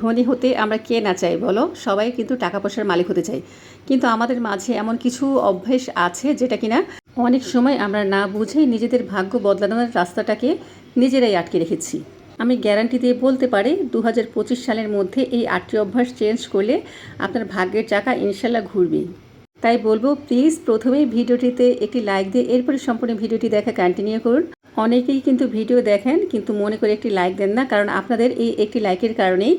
ধনী হতে আমরা কে না চাই, বলো? সবাই কিন্তু টাকা পয়সার মালিক হতে চাই। কিন্তু আমাদের মাঝে এমন কিছু অভ্যেস আছে যেটা কিনা অনেক সময় আমরা না বুঝেই নিজেদের ভাগ্য বদলানোর রাস্তাটাকে নিজেরাই আটকে রেখেছি। আমি গ্যারান্টি দিয়ে বলতে পারি দু হাজার পঁচিশ সালের মধ্যে এই আটটি অভ্যাস চেঞ্জ করলে আপনার ভাগ্যের চাকা ইনশাল্লাহ ঘুরবে তাই বলব প্লিজ প্রথমেই ভিডিওটিতে একটি লাইক দিয়ে এরপরে সম্পূর্ণ ভিডিওটি দেখা কন্টিনিউ করুন। অনেকেই কিন্তু ভিডিও দেখেন, কিন্তু মনে করে একটি লাইক দেন না, কারণ আপনাদের এই একটি লাইকের কারণেই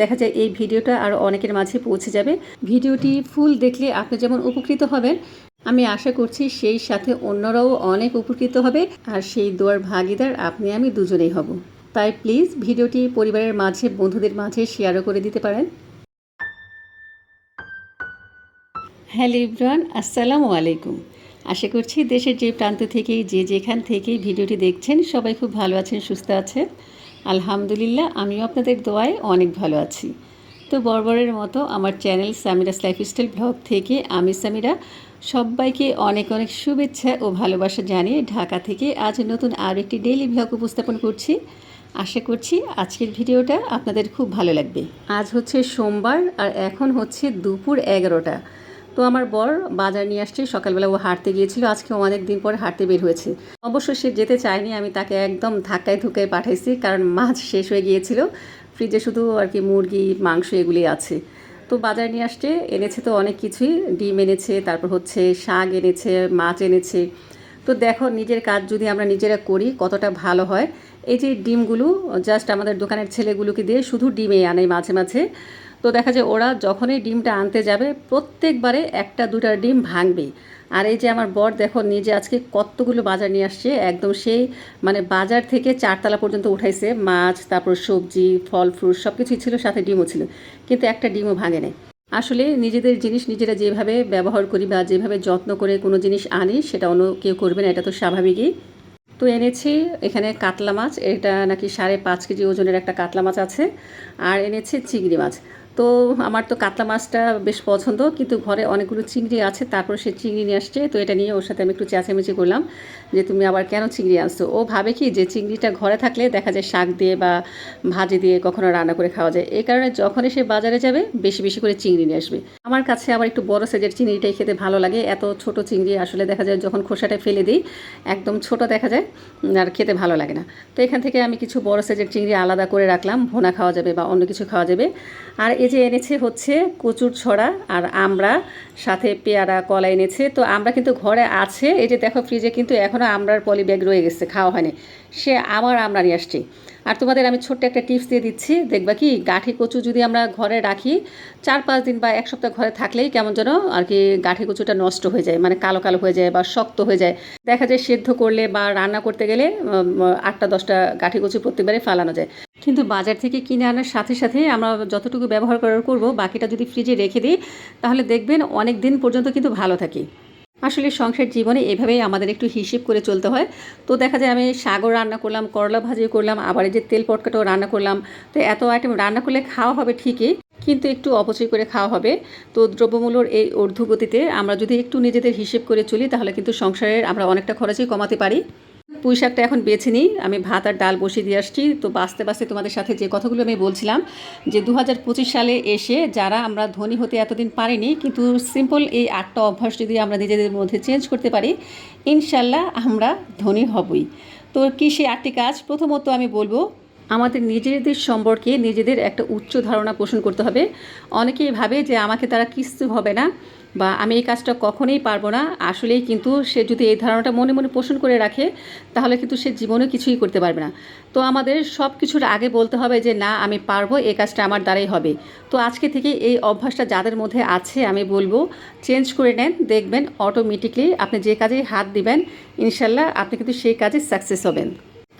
দেখা যায় এই ভিডিওটা আরও অনেকের মাঝে পৌঁছে যাবে। ভিডিওটি ফুল দেখলে আপনি যেমন উপকৃত হবেন, আমি আশা করছি সেই সাথে অন্যরাও অনেক উপকৃত হবে আর সেই দোয়ার ভাগিদার আপনি আমি দুজনেই হব। তাই প্লিজ ভিডিওটি পরিবারের মাঝে, বন্ধুদের মাঝে শেয়ারও করে দিতে পারেন। হ্যালো ইব্রান আসসালামু আলাইকুম। আশা করছি দেশের যে প্রান্ত থেকেই যে যেখান থেকেই ভিডিওটি দেখছেন, সবাই খুব ভালো আছেন, সুস্থ আছেন। আলহামদুলিল্লাহ, আমিও আপনাদের দোয়ায় অনেক ভালো আছি। তো বরাবরের মতো আমার চ্যানেল সামিরাস লাইফস্টাইল ব্লগ থেকে আমি সামিরা। সবাইকে অনেক অনেক শুভেচ্ছা ও ভালোবাসা জানিয়ে ঢাকা থেকে আজ নতুন আর একটি ডেইলি ব্লগ উপস্থাপন করছি। আশা করছি আজকের ভিডিওটা আপনাদের খুব ভালো লাগবে। আজ হচ্ছে সোমবার আর এখন হচ্ছে দুপুর এগারোটা। তো আমার বর বাজার নিয়ে আসছে। সকালবেলা ও হাঁটতে গিয়েছিল। আজকে অনেক দিন পরে হাঁটতে বের হয়েছে। অবশ্য সে যেতে চায়নি। আমি তাকে একদম ধাক্কায় ধুকায় পাঠাইছি, কারণ মাছ শেষ হয়ে গিয়েছিল। ফ্রিজে শুধু আর কি মুরগি, মাংস এগুলি আছে। তো বাজার নিয়ে আসছে। এনেছে তো অনেক কিছুই। ডিম এনেছে, তারপর হচ্ছে শাক এনেছে, মাছ এনেছে। তো দেখো, নিজের কাজ যদি আমরা নিজেরা করি, কতটা ভালো হয়। এই যে ডিমগুলো জাস্ট আমাদের দোকানের ছেলেগুলোকে দিয়ে শুধু ডিমে আনে মাঝে মাঝে। তো দেখা যায় ওরা যখনই ডিমটা আনতে যাবে, প্রত্যেকবারে একটা দুটা ডিম ভাঙবে আর এই যে আমার বর দেখো নিজে আজকে কতগুলো বাজার নিয়ে আসছে, একদম সেই মানে বাজার থেকে চারতলা পর্যন্ত উঠাইছে, মাছ, তারপর সবজি, ফল, ফ্রুট সব কিছুই ছিল, সাথে ডিমও ছিল, কিন্তু একটা ডিমও ভাঙে নেই। আসলে নিজেদের জিনিস নিজেরা যেভাবে ব্যবহার করি বা যেভাবে যত্ন করে কোনো জিনিস আনি, সেটা অন্য কেউ করবে না, এটা তো স্বাভাবিকই। তো এনেছি এখানে কাতলা মাছ, এটা নাকি সাড়ে পাঁচ কেজি ওজনের একটা কাতলা মাছ আছে, আর এনেছি চিংড়ি মাছ। তো আমার তো কাতলা মাছটা বেশ পছন্দ, কিন্তু ঘরে অনেকগুলো চিংড়ি আছে, তারপর সে চিংড়ি নিয়ে আসছে। তো এটা নিয়ে ওর সাথে আমি একটু চেঁচামেচি করলাম যে, তুমি আবার কেন চিংড়ি আনছো? ও ভাবে কি যে, চিংড়িটা ঘরে থাকলে দেখা যায় শাক দিয়ে বা ভাজি দিয়ে কখনো রান্না করে খাওয়া যায়। এই কারণে যখনই সে বাজারে যাবে, বেশি বেশি করে চিংড়ি নিয়ে আসবে। আমার কাছে আবার একটু বড় সাইজের চিংড়িটাই খেতে ভালো লাগে। এত ছোট চিংড়ি আসলে দেখা যায় যখন খোসাটা ফেলে দিই, একদম ছোট দেখা যায় আর খেতে ভালো লাগে না। তো এখান থেকে আমি কিছু বড় সাইজের চিংড়ি আলাদা করে রাখলাম। ভোনা খাওয়া যাবে বা অন্য কিছু খাওয়া যাবে। আর এই যে এনেছে হচ্ছে কচুর ছড়া আর আমরা সাথে পেয়ারা, কলা এনেছে। তো আমরা কিন্তু ঘরে আছে। এই যে দেখো ফ্রিজে কিন্তু এখনও আমরার পলি ব্যাগ রয়ে গেছে, খাওয়া হয়নি। সে আমার আমরা নিয়ে আসছি। আর তোমাদের আমি ছোট্ট একটা টিপস দিয়ে দিচ্ছি। দেখবা কি, গাঠি কচু যদি আমরা ঘরে রাখি, চার পাঁচ দিন বা এক সপ্তাহ ঘরে থাকলেই কেমন যেন আর কি গাঠি কচুটা নষ্ট হয়ে যায় মানে কালো কালো হয়ে যায় বা শক্ত হয়ে যায়। দেখা যায় সেদ্ধ করলে বা রান্না করতে গেলে আটটা দশটা গাঠি কচু প্রত্যেকবারে ফালানো যায়। কিন্তু বাজার থেকে কিনে আনার সাথে সাথে আমরা যতটুকু ব্যবহার করার করব, বাকিটা যদি ফ্রিজে রেখে দিই, তাহলে দেখবেন অনেক দিন পর্যন্ত কিন্তু ভালো থাকে। আসলে সংসার জীবনে এভাবেই আমাদের একটু হিসেব করে চলতে হয়। তো দেখা যায় আমি সাগর রান্না করলাম, করলা ভাজি করলাম, আবার এই যে তেল পটকাটাও রান্না করলাম। তো এত আইটেম রান্না করলে খাওয়া হবে ঠিকই, কিন্তু একটু অপচয় করে খাওয়া হবে। তো দ্রব্যমূল্যর এই ঊর্ধ্বগতিতে আমরা যদি একটু নিজেদের হিসেব করে চলি, তাহলে কিন্তু সংসারের আমরা অনেকটা খরচই কমাতে পারি। পুঁই শাকটা এখন বেছে নিই। আমি ভাত আর ডাল বসিয়ে দিয়ে আসছি। তো বাঁচতে বাঁচতে তোমাদের সাথে যে কথাগুলো আমি বলছিলাম, যে দু হাজার পঁচিশ সালে এসে যারা আমরা ধনী হতে এতদিন পারিনি, কিন্তু সিম্পল এই আটটা অভ্যাস যদি আমরা নিজেদের মধ্যে চেঞ্জ করতে পারি, ইনশাল্লাহ আমরা ধনী হবই। তো কী সেই আটটি কাজ? প্রথমত আমি বলব, আমাদের নিজেদের সম্পর্কে নিজেদের একটা উচ্চ ধারণা পোষণ করতে হবে। অনেকেই ভাবে যে আমাকে তারা কিছু হবে না। বা আমি এই কাজটা কখনোই পারব না। আসলেই কিন্তু সে যদি এই ধারণাটা মনে মনে পোষণ করে রাখে, তাহলে কিন্তু সে জীবনে কিছুই করতে পারবে না। তো আমাদের সব কিছুর আগে বলতে হবে যে, না, আমি পারব এই কাজটা আমার দ্বারাই হবে। তো আজকে থেকে এই অভ্যাসটা যাদের মধ্যে আছে, আমি বলব, চেঞ্জ করে নেন, দেখবেন অটোমেটিকলি আপনি যে কাজেই হাত দিবেন, ইনশাল্লাহ আপনি কিন্তু সেই কাজে সাকসেস হবেন।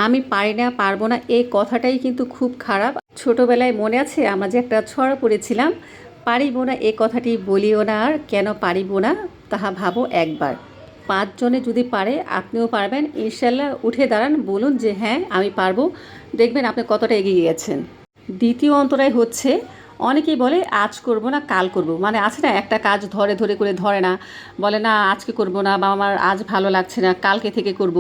আমি পারি না, পারব না এই কথাটাই কিন্তু খুব খারাপ। ছোটোবেলায় মনে আছে, আমরা যে একটা ছড়া পড়েছিলাম পারিব না, এ কথাটি বলিও না আর কেন পারিব না, তাহা ভাবো একবার। পাঁচজনে যদি পারে, আপনিও পারবেন। ইনশাল্লাহ উঠে দাঁড়ান, বলুন যে হ্যাঁ আমি পারব। দেখবেন আপনি কতটা এগিয়ে গেছেন। দ্বিতীয় অন্তরায় হচ্ছে, অনেকেই বলে, আজ করব না, কাল করব। মানে আছে না, একটা কাজ ধরে ধরে করে ধরে না। বলে, না, আজকে করব না, বা আমার আজ ভালো লাগছে না, কালকে থেকে করব।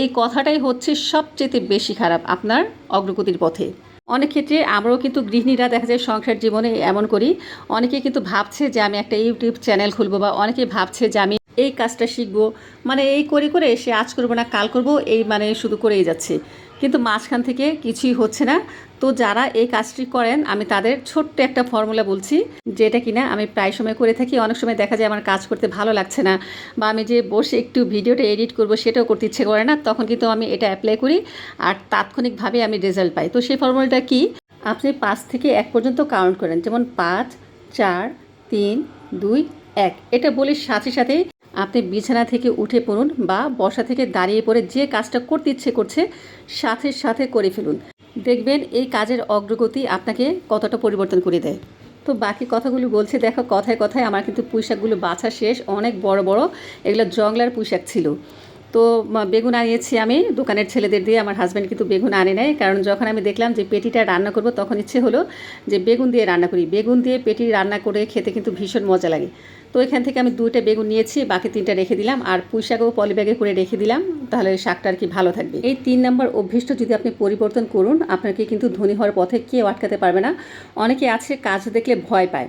এই কথাটাই হচ্ছে সবচেয়ে বেশি খারাপ আপনার অগ্রগতির পথে। অনেক ক্ষেত্রে আমরাও কিন্তু গৃহিণীরা দেখা যায় সংসার জীবনে এমন করি। অনেকে কিন্তু ভাবছে যে আমি একটা ইউটিউব চ্যানেল খুলবো বা অনেকে ভাবছে যে আমি এই কাজটা শিখব। মানে এই করে করে সে আজ করব না, কাল করব, এই মানে শুধু করেই যাচ্ছে। কিন্তু মাঝখান থেকে কিছুই হচ্ছে না। তো যারা এই কাজটি করেন, আমি তাদের ছোট্ট একটা ফর্মুলা বলছি, যেটা কিনা আমি প্রায় সময় করে থাকি। অনেক সময় দেখা যায় আমার কাজ করতে ভালো লাগছে না বা আমি যে বসে একটু ভিডিওটা এডিট করব সেটাও করতে ইচ্ছে করে না, তখন কিন্তু আমি এটা অ্যাপ্লাই করি আর তাৎক্ষণিকভাবে আমি রেজাল্ট পাই। তো সেই ফর্মুলাটা কি? আপনি পাঁচ থেকে এক পর্যন্ত কাউন্ট করেন। যেমন পাঁচ, চার, তিন, দুই, এক। এটা বলে সাথে সাথে আপনি বিছানা থেকে উঠে পড়ুন বা বসা থেকে দাঁড়িয়ে পড়ে যে কাজটা করতে ইচ্ছে করছে, সাথে সাথে করে ফেলুন। দেখবেন এই কাজের অগ্রগতি আপনাকে কতটা পরিবর্তন করে দেয়। তো বাকি কথাগুলো বলছে, দেখো কথায় কথায় আমার কিন্তু পুঁইশাকগুলো বাছা শেষ, অনেক বড় বড়, এগুলো জংলার পুঁইশাক ছিল। তো বেগুন আনিয়েছি আমি, দোকানের ছেলেদের দিয়ে, আমার হাজব্যান্ড কিন্তু বেগুন আনে নেয় কারণ যখন আমি দেখলাম যে পেটিটা রান্না করব, তখন ইচ্ছে হলো যে বেগুন দিয়ে রান্না করি। বেগুন দিয়ে পেটি রান্না করে খেতে কিন্তু ভীষণ মজা লাগে। তো এখান থেকে আমি দুইটা বেগুন নিয়েছি, বাকি তিনটা রেখে দিলাম। আর পুঁই শাকও পলি ব্যাগে করে রেখে দিলাম, তাহলে শাকটা আর কি ভালো থাকবে। এই তিন নম্বর অভ্যেসটা যদি আপনি পরিবর্তন করুন, আপনাকে কিন্তু ধনী হওয়ার পথে কেউ আটকাতে পারবে না। অনেকে আছে কাজ দেখলে ভয় পায়।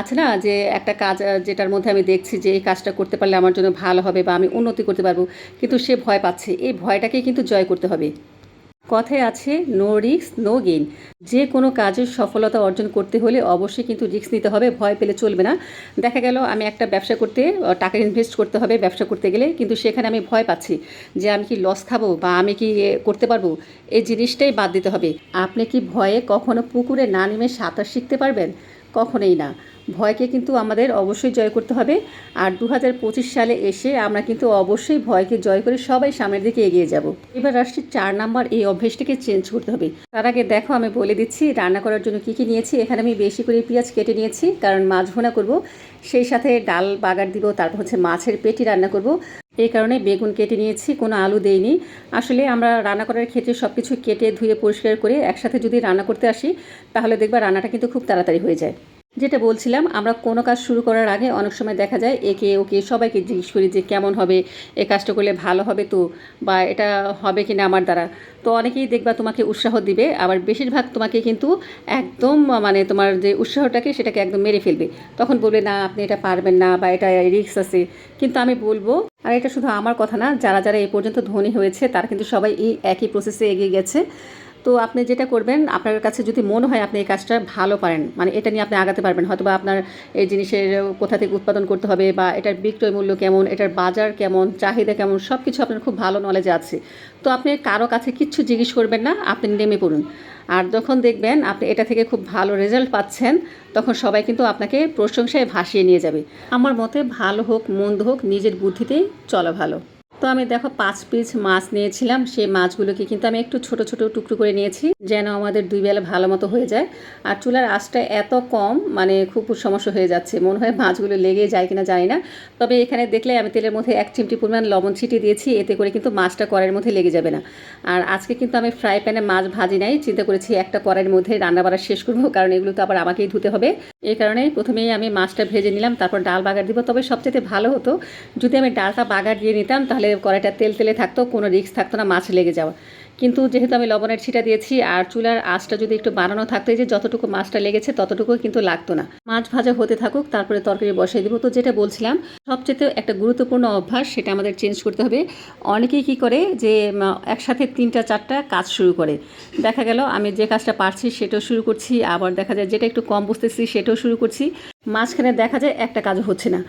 আছে না যে একটা কাজ যেটার মধ্যে আমি দেখছি যে এই কাজটা করতে পারলে আমার জন্য ভালো হবে বা আমি উন্নতি করতে পারব, কিন্তু সে ভয় পাচ্ছে। এই ভয়টাকে কিন্তু জয় করতে হবে। কথায় আছে নো রিস্ক নো গেইন যে কোনো কাজের সফলতা অর্জন করতে হলে অবশ্যই কিন্তু রিস্ক নিতে হবে, ভয় পেলে চলবে না। দেখা গেল আমি একটা ব্যবসা করতে টাকা ইনভেস্ট করতে হবে, ব্যবসা করতে গেলে কিন্তু সেখানে আমি ভয় পাচ্ছি যে আমি কি লস খাব বা আমি কি করতে পারব, এই জিনিসটাই বাদ দিতে হবে। আপনি কি ভয়ে কখনো পুকুরে না নেমে সাঁতার শিখতে পারবেন? কখনোই না। ভয়কে কিন্তু আমাদের অবশ্যই জয় করতে হবে। আর দু হাজার পঁচিশ সালে এসে আমরা কিন্তু অবশ্যই ভয়কে জয় করে সবাই সামনের দিকে এগিয়ে যাব। এবার আসছি চার নাম্বার, এই অভ্যেসটিকে চেঞ্জ করতে হবে। তার আগে দেখো, আমি বলে দিচ্ছি, রান্না করার জন্য কী কী নিয়েছি? এখানে আমি বেশি করে পেঁয়াজ কেটে নিয়েছি, কারণ মাছ ভোনা করব। সেই সাথে ডাল বাগার দিব, তারপর হচ্ছে মাছের পেটি রান্না করব। এই কারণে বেগুন কেটে নিয়েছি, কোনো আলু দেইনি। আসলে আমরা রান্না করার ক্ষেত্রে সব কিছু কেটে ধুয়ে পরিষ্কার করে একসাথে যদি রান্না করতে আসি, তাহলে দেখবা রান্নাটা কিন্তু খুব তাড়াতাড়ি হয়ে যায়। যেটা বলছিলাম, আমরা কোনো কাজ শুরু করার আগে অনেক সময় দেখা যায় একে ওকে সবাইকে জিজ্ঞেস করি যে কেমন হবে এই কাজটা করলে ভালো হবে তো, বা এটা হবে কি না আমার দ্বারা। তো অনেকেই দেখবা তোমাকে উৎসাহ দিবে, আবার বেশিরভাগ তোমাকে কিন্তু একদম মানে তোমার যে উৎসাহটাকে সেটাকে একদম মেরে ফেলবে। তখন বলবে, না, আপনি এটা পারবেন না বা এটা রিস্ক আছে। কিন্তু আমি বলব, আর এটা শুধু আমার কথা না, যারা যারা এই পর্যন্ত ধনী হয়েছে, তারা কিন্তু সবাই এই একই প্রসেসে এগিয়ে গেছে। তো আপনি যেটা করবেন, আপনার কাছে যদি মনে হয় আপনি এই কাজটা ভালো পারেন মানে এটা নিয়ে আপনি আগাতে পারবেন হয়তো বা আপনার এই জিনিসের কোথা থেকে উৎপাদন করতে হবে বা এটার বিক্রয় মূল্য কেমন, এটার বাজার কেমন, চাহিদা কেমন সব কিছু আপনার খুব ভালো নলেজ আছে। তো আপনি কারও কাছে কিচ্ছু জিজ্ঞেস করবেন না, আপনি নেমে পড়ুন। আর যখন দেখবেন আপনি এটা থেকে খুব ভালো রেজাল্ট পাচ্ছেন, তখন সবাই কিন্তু আপনাকে প্রশংসায় ভাসিয়ে নিয়ে যাবে। আমার মতে ভালো হোক, মন্দ হোক, নিজের বুদ্ধিতেই চলা ভালো। তো আমি দেখো পাঁচ পিস মাছ নিয়েছিলাম। সেই মাছগুলোকে কিন্তু আমি একটু ছোট ছোট টুকরো করে নিয়েছি যেন আমাদের দুই বেলা ভালো মতো হয়ে যায়। আর চুলার আঁচটা এত কম মানে খুব সমস্যা হয়ে যাচ্ছে। মনে হয় মাছগুলো লেগে যায় কিনা জানি না। তবে এখানে দেখলে আমি তেলের মধ্যে এক চিমটি পরিমাণ লবণ ছিটিয়ে দিয়েছি, এতে করে কিন্তু মাছটা কড়াইয়ের মধ্যে লেগে যাবে না। আর আজকে কিন্তু আমি ফ্রাই প্যানে মাছ ভাজি নাই, চিন্তা করেছি একটা কড়াইয়ের মধ্যে রান্না বাড়া শেষ করব, কারণ এগুলো তো আবার আমাকেই ধুতে হবে। এই কারণে প্রথমেই আমি মাছটা ভেজে নিলাম, তারপর ডাল বাগার দিব। তবে সবচেয়ে ভালো হতো, যদি আমি ডালটা বাগার দিয়ে নিতাম, তাহলে কড়াইটা তেল তেলে থাকতো, কোনো রিক্স থাকতো না মাছ লেগে যাওয়া। কিন্তু যেহেতু আমি লবণের ছিটা দিয়েছি আর চুলার আঁচটা যদি একটু বানানো থাকতো যে যতটুকু মাছটা লেগেছে ততটুকু কিন্তু লাগতো না। মাছ ভাজা হতে থাকুক, তারপরে তরকারি বসাই দেবো। তো যেটা বলছিলাম, সবচেয়ে একটা গুরুত্বপূর্ণ অভ্যাস সেটা আমাদের চেঞ্জ করতে হবে। অনেকেই কি করে যে একসাথে তিনটা, চারটা কাজ শুরু করে। দেখা গেল আমি যে কাজটা পারছি সেটাও শুরু করছি, আবার দেখা যায় যেটা একটু কম বুঝতেছি সেটাও শুরু করছি। মাঝখানে দেখা যায় একটা কাজও হচ্ছে না।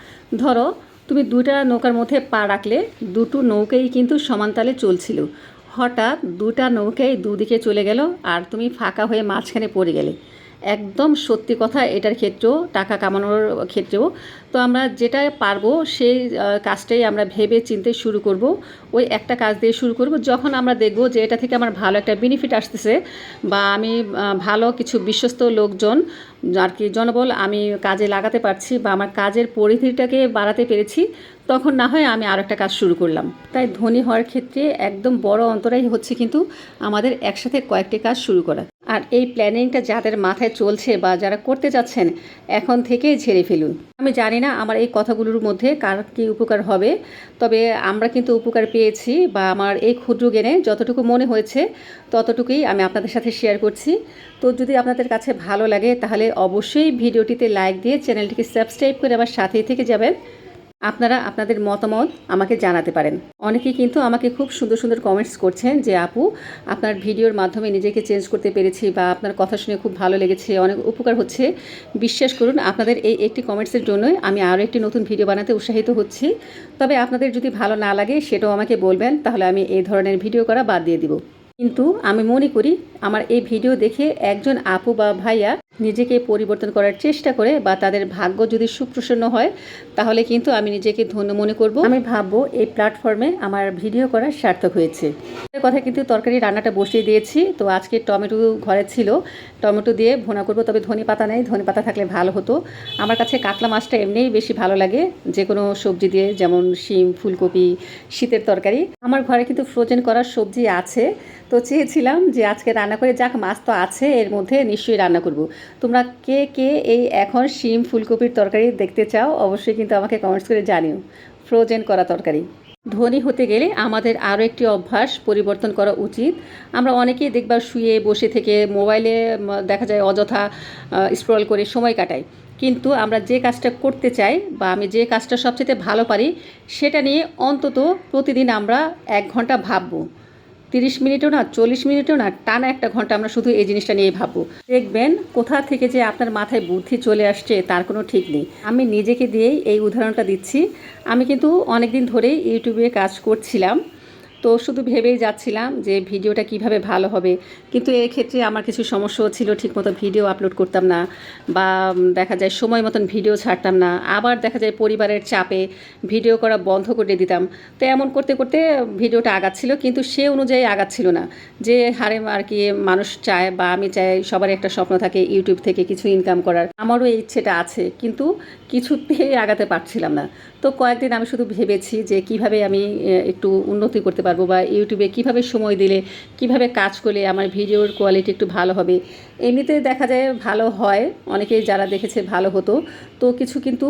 ধরো, তুমি দুটা নৌকার মধ্যে পা রাখলে, দুটো নৌকাই কিন্তু সমানতালে চলছিল। হঠাৎ দুটা নৌকাই দুদিকে চলে গেল আর তুমি ফাঁকা হয়ে মাঝখানে পড়ে গেলে। একদম সত্যি কথা, এটার ক্ষেত্রেও, টাকা কামানোর ক্ষেত্রেও। তো আমরা যেটা পারব, সেই কাজটাই আমরা ভেবে চিনতে শুরু করব। ওই একটা কাজ দিয়ে শুরু করব। যখন আমরা দেখব যে এটা থেকে আমার ভালো একটা বেনিফিট আসতেছে বা আমি ভালো কিছু বিশ্বস্ত লোকজন, আর কি জনবল, আমি কাজে লাগাতে পারছি বা আমার কাজের পরিধিটাকে বাড়াতে পেরেছি তখন না হয় আমি আর একটা কাজ শুরু করলাম। তাই ধনী হওয়ার ক্ষেত্রে একদম বড় অন্তরাই হচ্ছে কিন্তু আমাদের একসাথে কয়েকটি কাজ শুরু করা। আর এই প্ল্যানিংটা যাদের মাথায় চলছে বা যারা করতে যাচ্ছেন, এখন থেকেই ছেড়ে ফেলুন। আমি জানি না আমার এই কথাগুলোর মধ্যে কার কী উপকার হবে, তবে আমরা কিন্তু উপকার পেয়েছি বা আমার এই ক্ষুদ্র জ্ঞানে যতটুকু মনে হয়েছে, ততটুকুই আমি আপনাদের সাথে শেয়ার করছি। তো যদি আপনাদের কাছে ভালো লাগে, তাহলে অবশ্যই ভিডিওটিতে লাইক দিয়ে চ্যানেলটিকে সাবস্ক্রাইব করে আমার সাথেই থেকে যাবেন। আপনারা আপনাদের মতামত আমাকে জানাতে পারেন। অনেকেই কিন্তু আমাকে খুব সুন্দর সুন্দর কমেন্টস করছেন যে, আপু, আপনার ভিডিওর মাধ্যমে নিজেকে চেঞ্জ করতে পেরেছি বা আপনার কথা শুনে খুব ভালো লেগেছে, অনেক উপকার হচ্ছে। বিশ্বাস করুন, আপনাদের এই একটি কমেন্টসের জন্যই আমি আরও একটি নতুন ভিডিও বানাতে উৎসাহিত হচ্ছি। তবে আপনাদের যদি ভালো না লাগে, সেটাও আমাকে বলবেন, তাহলে আমি এই ধরনের ভিডিও করা বাদ দিয়ে দিব। কিন্তু আমি মনে করি, আমার এই ভিডিও দেখে একজন আপু বা ভাইয়া নিজেকে পরিবর্তন করার চেষ্টা করে বা তাদের ভাগ্য যদি সুপ্রসন্ন হয়, তাহলে কিন্তু আমি নিজেকে ধন্য মনে করব। আমি ভাববো এই প্ল্যাটফর্মে আমার ভিডিও করা সার্থক হয়েছে। কথা কিন্তু তরকারি রান্নাটা বসিয়ে দিয়েছি। তো আজকে টমেটো ঘরে ছিল। টমেটো দিয়ে ভুনা করব, তবে ধনে পাতা নেই। ধনে পাতা থাকলে ভালো হতো। আমার কাছে কাতলা মাছটা এমনিই বেশি ভালো লাগে। যে কোনো সবজি দিয়ে, যেমন শিম, ফুলকপি, শীতের তরকারি। আমার ঘরে কিন্তু ফ্রোজেন করার সবজি আছে। তো চেয়েছিলাম যে আজকে রান্না করে যাক, মাছ তো আছে, এর মধ্যে নিশ্চয়ই রান্না করব। তোমরা কে কে এই এখন শিম ফুলকপির তরকারি দেখতে চাও, অবশ্যই কিন্তু আমাকে কমেন্টস করে জানিও। ফ্রোজেন করা তরকারি। ধনী হতে গেলে আমাদের আরও একটি অভ্যাস পরিবর্তন করা উচিত। আমরা অনেকেই দেখবার শুয়ে বসে থেকে মোবাইলে দেখা যায় অযথা স্ক্রল করে সময় কাটাই কিন্তু আমরা যে কাজটা করতে চাই বা আমি যে কাজটা সবচেয়ে ভালো পারি, সেটা নিয়ে অন্তত প্রতিদিন আমরা এক ঘণ্টা ভাববো। তিরিশ মিনিটও না, চল্লিশ মিনিটেও না, টানা একটা ঘণ্টা আমরা শুধু এই জিনিসটা নিয়ে ভাবো দেখবেন কোথা থেকে যে আপনার মাথায় বুদ্ধি চলে আসছে, তার কোনো ঠিক নেই। আমি নিজেকে দিয়েই এই উদাহরণটা দিচ্ছি। আমি কিন্তু অনেকদিন ধরেই ইউটিউবে কাজ করছিলাম। তো শুধু ভেবেই যাচ্ছিলাম যে ভিডিওটা কীভাবে ভালো হবে। কিন্তু এর ক্ষেত্রে আমার কিছু সমস্যাও ছিল, ঠিকমতো ভিডিও আপলোড করতাম না বা দেখা যায় সময় মতন ভিডিও ছাড়তাম না। আবার দেখা যায় পরিবারের চাপে ভিডিও করা বন্ধ করে দিতাম। তো এমন করতে করতে ভিডিওটা আগাচ্ছিল, কিন্তু সে অনুযায়ী আগাচ্ছিল না। যে হারে আর কি মানুষ চায় বা আমি চাই সবারই একটা স্বপ্ন থাকে ইউটিউব থেকে কিছু ইনকাম করার। আমারও এই ইচ্ছেটা আছে, কিন্তু কিছুতেই আগাতে পারছিলাম না। তো কয়েকদিন আমি শুধু ভেবেছি যে কীভাবে আমি একটু উন্নতি করতে পারব বা ইউটিউবে কীভাবে সময় দিলে, কীভাবে কাজ করলে আমার ভিডিওর কোয়ালিটি একটু ভালো হবে। এমনিতে দেখা যায় ভালো হয়, অনেকেই যারা দেখেছে ভালো হতো। তো কিছু কিন্তু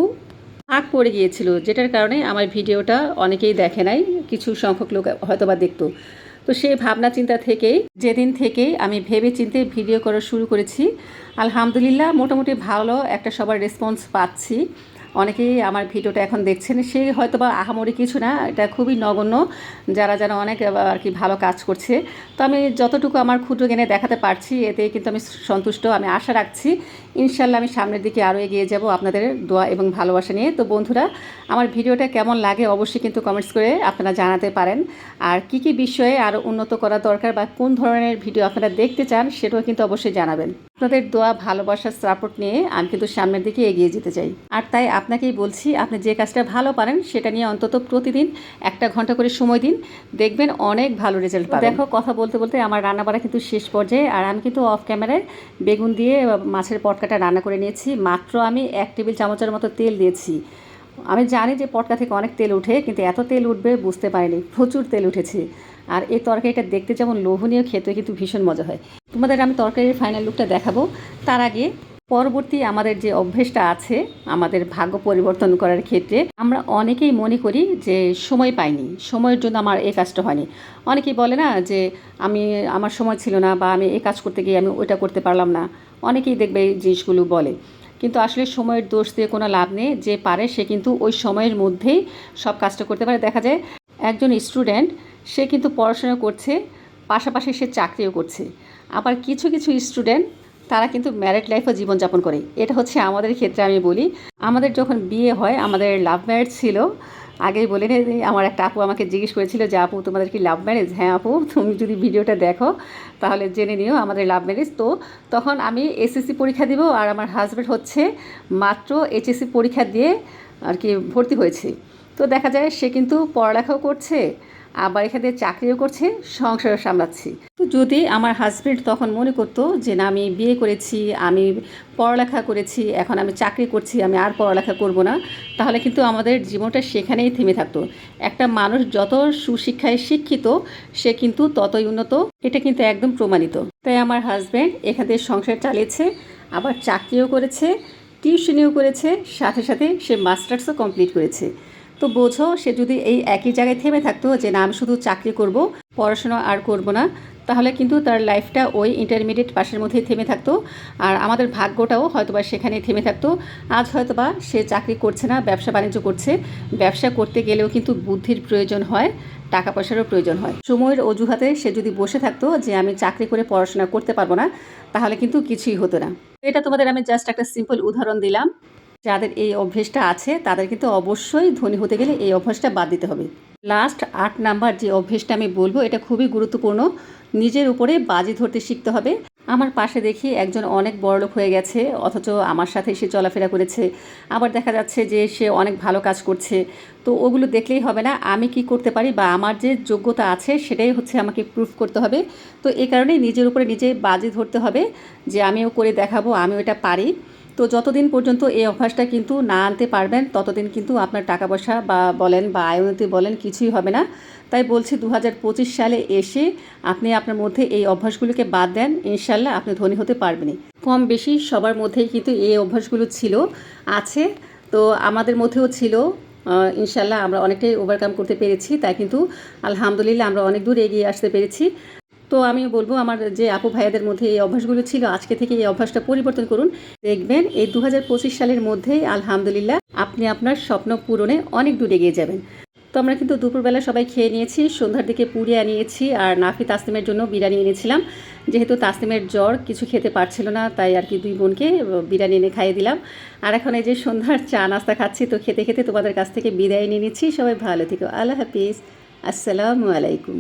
আগ পড়ে গিয়েছিল, যেটার কারণে আমার ভিডিওটা অনেকেই দেখে নাই, কিছু সংখ্যক লোক হয়তো বা দেখতো। তো সেই ভাবনা চিন্তা থেকেই যেদিন থেকেই আমি ভেবে চিন্তে ভিডিও করা শুরু করেছি, আলহামদুলিল্লাহ মোটামুটি ভালো একটা সবার রেসপন্স পাচ্ছি। অনেকেই আমার ভিডিওটা এখন দেখছেন, সে হয়তো বা আহামরি কিছু না, এটা খুবই নগণ্য যারা যারা অনেক আর কি ভালো কাজ করছে। তো আমি যতটুকু আমার ক্ষুদ্র জ্ঞানে দেখাতে পারছি এতে কিন্তু আমি সন্তুষ্ট, আমি আশা রাখছি ইনশাল্লাহ আমি সামনের দিকে আরও এগিয়ে যাব আপনাদের দোয়া এবং ভালোবাসা নিয়ে। তো বন্ধুরা, আমার ভিডিওটা কেমন লাগে অবশ্যই কিন্তু কমেন্টস করে আপনারা জানাতে পারেন। আর কি কি বিষয়ে আরও উন্নত করা দরকার বা কোন ধরনের ভিডিও আপনারা দেখতে চান সেটাও কিন্তু অবশ্যই জানাবেন। আপনাদের দোয়া ভালোবাসার সাপোর্ট নিয়ে আমি কিন্তু সামনের দিকে এগিয়ে যেতে চাই। আর তাই আপনাকেই বলছি, আপনি যে কাজটা ভালো পারেন সেটা নিয়ে অন্তত প্রতিদিন একটা ঘণ্টা করে সময় দিন। দেখবেন অনেক ভালো রেজাল্ট পাবেন। দেখো, কথা বলতে বলতে আমার রান্না বাড়া কিন্তু শেষ পর্যায়ে। আর আমি কিন্তু অফ ক্যামেরায় বেগুন দিয়ে মাছের পটকাটা রান্না করে নিয়েছি। মাত্র আমি এক টেবিল চামচের মতো তেল দিয়েছি। আমি জানি যে পটকা থেকে অনেক তেল উঠে কিন্তু এত তেল উঠবে বুঝতে পারিনি। প্রচুর তেল উঠেছে। আর এই তরকারিটা দেখতে যেমন লোভনীয় খেতে কিন্তু ভীষণ মজা হয়। তোমাদের আমি তরকারির ফাইনাল লুকটা দেখাবো। তার আগে পরবর্তী আমাদের যে অভ্যেসটা আছে, আমাদের ভাগ্য পরিবর্তন করার ক্ষেত্রে আমরা অনেকেই মনে করি যে সময় পাইনি, সময়ের জন্য আমার এই কাজটা হয়নি। অনেকেই বলে না যে আমি, আমার সময় ছিল না বা আমি এই কাজ করতে গিয়ে আমি ওইটা করতে পারলাম না। অনেকেই দেখবে এই জিনিসগুলো বলে। কিন্তু আসলে সময়ের দোষ দিয়ে কোনো লাভ নেই, যে পারে সে কিন্তু ওই সময়ের মধ্যেই সব কাজটা করতে পারে। দেখা যায় একজন স্টুডেন্ট, সে কিন্তু পড়াশোনা করছে, পাশাপাশি সে চাকরিও করছে। আবার কিছু কিছু স্টুডেন্ট তারা কিন্তু ম্যারিড লাইফও জীবনযাপন করে। এটা হচ্ছে আমাদের ক্ষেত্রে আমি বলি। আমাদের যখন বিয়ে হয়, আমাদের লাভ ম্যারেজ ছিল, আগেই বলে নে, আমার একটা আপু আমাকে জিজ্ঞেস করেছিল যে, আপু, তোমাদের কি লাভ ম্যারেজ হ্যাঁ আপু, তুমি যদি ভিডিওটা দেখো, তাহলে জেনে নিও আমাদের লাভ ম্যারেজ তো তখন আমি এসএসসি পরীক্ষা দিব আর আমার হাজব্যান্ড হচ্ছে মাত্র এইচএসসি পরীক্ষা দিয়ে আর কি ভর্তি হয়েছে। তো দেখা যায় সে কিন্তু পড়ালেখাও করছে আবার এখানে চাকরিও করছে, সংসারও সামলাচ্ছি। তো যদি আমার হাজব্যান্ড তখন মনে করতো যে, না, আমি বিয়ে করেছি, আমি পড়ালেখা করেছি, এখন আমি চাকরি করছি, আমি আর পড়ালেখা করব না, তাহলে কিন্তু আমাদের জীবনটা সেখানেই থেমে থাকতো। একটা মানুষ যত সুশিক্ষায় শিক্ষিত, সে কিন্তু ততই উন্নত। এটা কিন্তু একদম প্রমাণিত। তাই আমার হাজব্যান্ড এখান থেকে সংসার চালিয়েছে, আবার চাকরিও করেছে, টিউশনিও করেছে, সাথে সাথে সে মাস্টার্সও কমপ্লিট করেছে। তো বোঝো, সে যদি এই একই জায়গায় থেমে থাকতো যে না, আমি শুধু চাকরি করব, পড়াশোনা আর করব না, তাহলে কিন্তু তার লাইফটা ওই ইন্টারমিডিয়েট পাশের মধ্যেই থেমে থাকতো। আর আমাদের ভাগ্যটাও হয়তোবা সেখানেই থেমে থাকতো। আজ হয়তোবা সে চাকরি করছে না, ব্যবসা বাণিজ্য করছে। ব্যবসা করতে গেলেও কিন্তু বুদ্ধির প্রয়োজন হয় টাকা পয়সারও প্রয়োজন হয়। সময়ের অজুহাতে সে যদি বসে থাকতো যে, আমি চাকরি করে পড়াশোনা করতে পারব না, তাহলে কিন্তু কিছুই হতো না। এটা তোমাদের আমি জাস্ট একটা সিম্পল উদাহরণ দিলাম। যাদের এই অভ্যেসটা আছে, তাদের কিন্তু অবশ্যই ধনী হতে গেলে এই অভ্যাসটা বাদ দিতে হবে। লাস্ট আট নাম্বার যে অভ্যেসটা আমি বলব, এটা খুবই গুরুত্বপূর্ণ। নিজের উপরে বাজি ধরতে শিখতে হবে। আমার পাশে দেখি একজন অনেক বড়লোক হয়ে গেছে, অথচ আমার সাথে সে চলাফেরা করেছে। আবার দেখা যাচ্ছে যে সে অনেক ভালো কাজ করছে। তো ওগুলো দেখলেই হবে না, আমি কি করতে পারি বা আমার যে যোগ্যতা আছে, সেটাই হচ্ছে আমাকে প্রুফ করতে হবে। তো এই কারণেই নিজের উপরে নিজে বাজি ধরতে হবে যে আমিও করে দেখাবো, আমিও এটা পারি। তো যতদিন পর্যন্ত এই অভ্যাসটা কিন্তু না আনতে পারবেন, ততদিন কিন্তু আপনার টাকা পয়সা বা বলেন বা আয়নতি বলেন কিছুই হবে না। তাই বলছি দু হাজার পঁচিশ সালে এসে আপনি আপনার মধ্যে এই অভ্যাসগুলোকে বাদ দেন ইনশাল্লাহ আপনি ধনী হতে পারবেনই। কম বেশি সবার মধ্যেই কিন্তু এই অভ্যাসগুলো ছিল, আছে। তো আমাদের মধ্যেও ছিল ইনশাল্লাহ আমরা অনেকটাই ওভারকাম করতে পেরেছি, তাই কিন্তু আলহামদুলিল্লাহ আমরা অনেক দূর এগিয়ে আসতে পেরেছি। তো আমি বলব আমার যে আপু ভাইয়াদের মধ্যে এই অভ্যাসগুলো ছিল, আজকে থেকে এই অভ্যাসটা পরিবর্তন করুন। দেখবেন এই দু হাজার পঁচিশ সালের মধ্যেই আলহামদুলিল্লাহ আপনি আপনার স্বপ্ন পূরণে অনেক দূর এগিয়ে যাবেন। তো আমরা কিন্তু দুপুরবেলা সবাই খেয়ে নিয়েছি, সন্ধ্যার দিকে পুরি আনিয়েছি আর নাফি তাসলিমের জন্য বিরিয়ানি এনেছিলাম। যেহেতু তাসলিমের জ্বর কিছু খেতে পারছিল না, তাই আর কি দুই বোনকে বিরিয়ানি এনে খাইয়ে দিলাম। আর এখন এই যে সন্ধ্যার চা নাস্তা খাচ্ছি, তো খেতে খেতে তোমাদের কাছ থেকে বিদায় নিয়ে নিচ্ছি। সবাই ভালো থেকো। আল্লাহ হাফিজ। আসসালামু আলাইকুম।